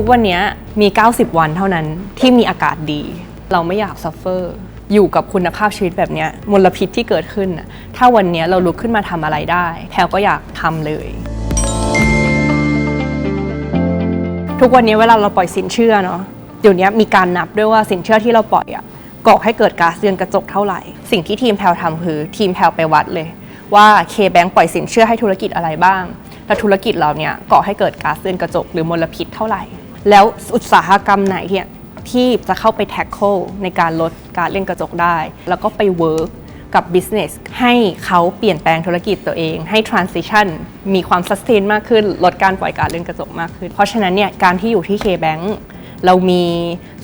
ทุกวันนี้มี 90 วันเท่านั้นที่มีอากาศดี เราไม่อยากซัฟเฟอร์อยู่กับคุณภาพชีวิตแบบนี้มลพิษที่เกิดขึ้น ถ้าวันนี้เราลุกขึ้นมาทำอะไรได้แพลก็อยากทำเลย ทุกวันนี้เวลาเราปล่อยสินเชื่อเนาะเดี๋ยวนี้มีการนับด้วยว่าสินเชื่อที่เราปล่อยอะก่อให้เกิดก๊าซเรือนกระจกเท่าไหร่ สิ่งที่ทีมแพลทำคือทีมแพลไปวัดเลยว่า K-Bank ปล่อยสินเชื่อให้ธุรกิจอะไรบ้าง และธุรกิจเราเนี่ยก่อให้เกิดก๊าซเรือนกระจกหรือมลพิษเท่าไหร่ แล้วอุตสาหกรรมไหนเนี่ยที่จะเข้าไป tackle ในการลดกาซเรือนกระจกได้ แล้วก็ไป work กับ business ให้เขาเปลี่ยนแปลงธุรกิจตัวเอง ให้ transition มีความ sustain มากขึ้น ลดการปล่อยกาซเรือนกระจกมากขึ้น เพราะฉะนั้นเนี่ยการที่อยู่ที่ K-Bank เรามี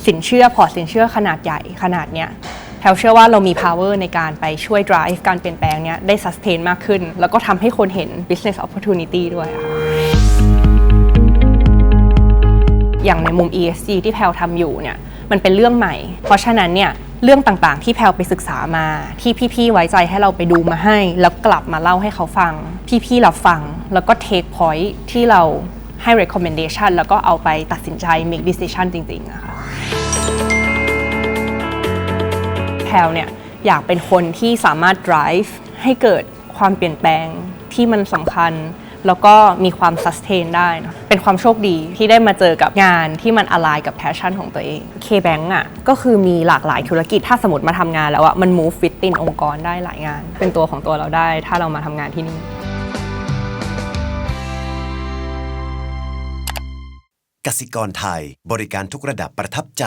สินเชื่อพอร์ตสินเชื่อขนาดใหญ่ขนาดเนี้ยแพลเชื่อว่าเรามี power ในการไปช่วย drive การเปลี่ยนแปลงเนี้ยได้ sustain มากขึ้น แล้วก็ทำให้คนเห็น business opportunity ด้วยค่ะ อย่างในมุม ESG ที่แพลทำอยู่เนี่ยมันเป็นเรื่องใหม่ เพราะฉะนั้นเนี่ยเรื่องต่างๆ ที่แพลไปศึกษามา ที่พี่ๆไว้ใจให้เราไปดูมาให้ แล้วกลับมาเล่าให้เขาฟัง พี่ๆรับฟัง แล้วก็ take point ที่เราให้ recommendation แล้วก็เอาไปตัดสินใจ make decision จริงๆนะคะแพลเนี่ยอยากเป็นคนที่สามารถ drive ให้เกิดความเปลี่ยนแปลงที่มันสำคัญ แล้วก็มีความ sustain ได้เนะเป็นความโชคดีที่ได้มาเจอกับงานที่มัน align กับ passion ของตัวเอง K-Bank อะก็คือมีหลากหลายธุรกิจถ้าสมมติมาทำงานแล้วอะมัน move within องค์กรได้หลายงาน เป็นตัวของตัวเราได้ ถ้าเรามาทำงานที่นี่กสิกรไทยบริการทุกระดับประทับใจ